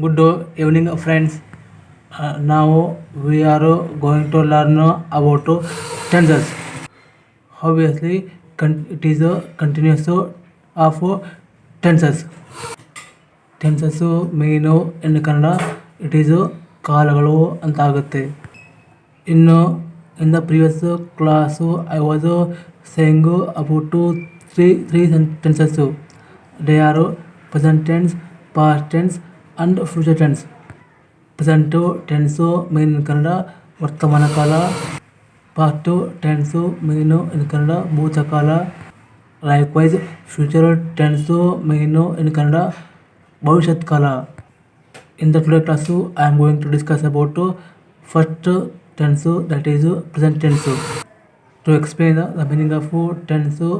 Good evening, friends. Uh, now we are going to learn about tenses. Obviously, con- it is a continuous of tenses. Tenses mean in Kannada it is ಕಾಲಗಳು ಅಂತ ಆಗುತ್ತೆ ಇನ್ನು in the previous class I was saying about two three three tenses they are present tense past tense and future tense present tense mean in Kannada ವರ್ತಮಾನ ಕಾಲ past tense mean in Kannada ಭೂತಕಾಲ likewise future tense mean in Kannada ಭವಿಷ್ಯತ್ ಕಾಲ in the today class I am going to discuss about first tense that is present tense to explain the meaning of tense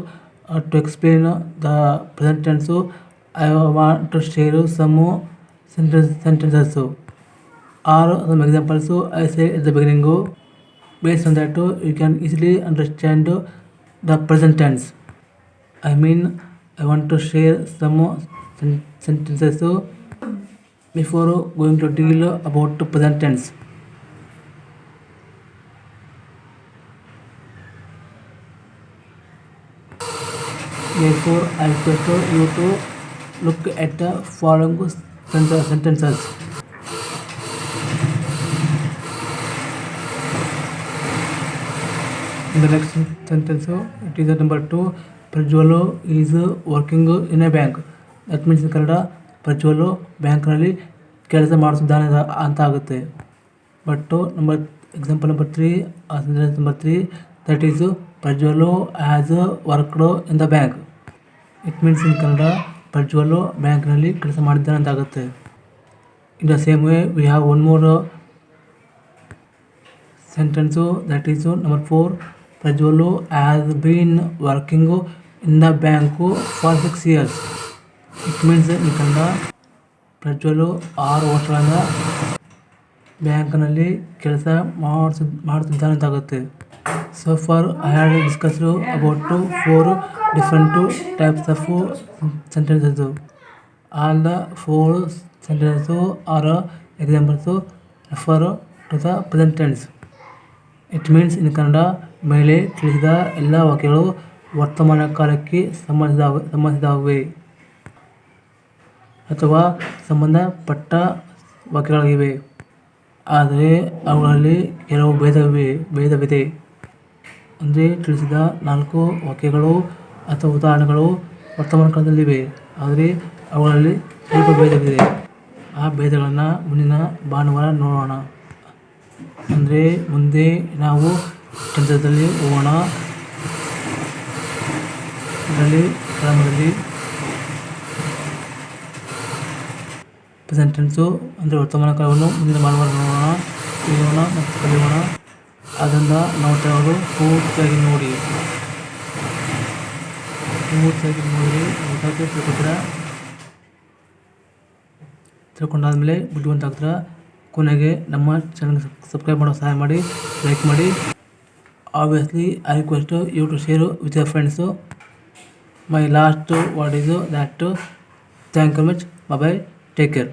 to explain the present tense I want sentence, sentence also. Or some examples so I say at the beginning go. Based on that you can easily understand the present tense. I mean I want to share some sentences so before going to deal about the present tense. Therefore I request you to look at the following sentences. In the next sentence, it is number two Prajwal is working in a bank that means Kannada Prajwal ಬ್ಯಾಂಕ್ನಲ್ಲಿ ಕೆಲಸ ಮಾಡಿಸಿದ್ದಾನೆ ಅಂತ ಆಗುತ್ತೆ. But number example number three sentence number three that is Prajwal has worked in the bank it means in Kannada Prajwal ಬ್ಯಾಂಕ್ನಲ್ಲಿ ಕೆಲಸ ಮಾಡಿದ್ದಾನೆ ಅಂತ ಆಗುತ್ತೆ in the same way we have one more sentence that is number four Prajwal has been working in the bank for six years it means in Kannada Prajwal ಆರು ವರ್ಷಗಳಿಂದ ಬ್ಯಾಂಕ್ನಲ್ಲಿ ಕೆಲಸ ಮಾಡಿಸ ಮಾಡುತ್ತಿದ್ದಾನೆ ಅಂತಾಗುತ್ತೆ so far I had discussed about two four different types of sentences all the four sentence are examples refer to the present tense it means in Kannada ಮೇಲೆ ತಿಳಿಸಿದ ಎಲ್ಲ ವಾಕ್ಯಗಳು ವರ್ತಮಾನ ಕಾಲಕ್ಕೆ ಸಂಬಂಧಿಸಿದ ಸಂಬಂಧಿಸಿದವೆ. ಅಥವಾ ಸಂಬಂಧಪಟ್ಟ ವಾಕ್ಯಗಳಾಗಿವೆ. ಆದರೆ ಅವುಗಳಲ್ಲಿ ಕೆಲವು ಭೇದವಿವೆ, ಭೇದವಿದೆ. ಅಂದರೆ ತಿಳಿಸಿದ ನಾಲ್ಕು ವಾಕ್ಯಗಳು ಅಥವಾ ಉದಾಹರಣೆಗಳು ವರ್ತಮಾನ ಕಾಲದಲ್ಲಿವೆ. ಆದರೆ ಅವುಗಳಲ್ಲಿ ಸ್ವಲ್ಪ ಭೇದವಿದೆ ಆ ಭೇದಗಳನ್ನು ಮುಂದಿನ ಭಾನುವಾರ ನೋಡೋಣ. ಅಂದರೆ ಮುಂದೆ ನಾವು ಚಂದ್ರದಲ್ಲಿ ಹೋಗೋಣ. ಇದರಲ್ಲಿ ಪ್ರಾರಂಭದಲ್ಲಿ ಪ್ರೆಸೆಂಟ್ ಟೆನ್ಸು ಅಂದರೆ ವರ್ತಮಾನ ಕಾಲವನ್ನು ಮುಂದಿನ ಭಾನುವಾರ ನೋಡೋಣ. ಮತ್ತು ಕಲಿಯೋಣ. ಅದರಿಂದ ನಾವು ತೆಗೆದು ಪೂರ್ತಿಯಾಗಿ ನೋಡಿ. ಪೂರ್ತಿಯಾಗಿ ನೋಡಿ ಊಟಕ್ಕೆ ತಿಳ್ಕೊತೀರ ತಿಳ್ಕೊಂಡಾದ್ಮೇಲೆ ಬುದ್ಧಿವಂತ ಹಾಕ್ತೀರ ಕೊನೆಗೆ ನಮ್ಮ ಚಾನಲ್ಗೆ ಸಬ್ಸ್ಕ್ರೈಬ್ ಮಾಡೋ ಸಹಾಯ ಮಾಡಿ ಲೈಕ್ ಮಾಡಿ. Obviously I request you to share with your friends my last what is that thank you much bye take care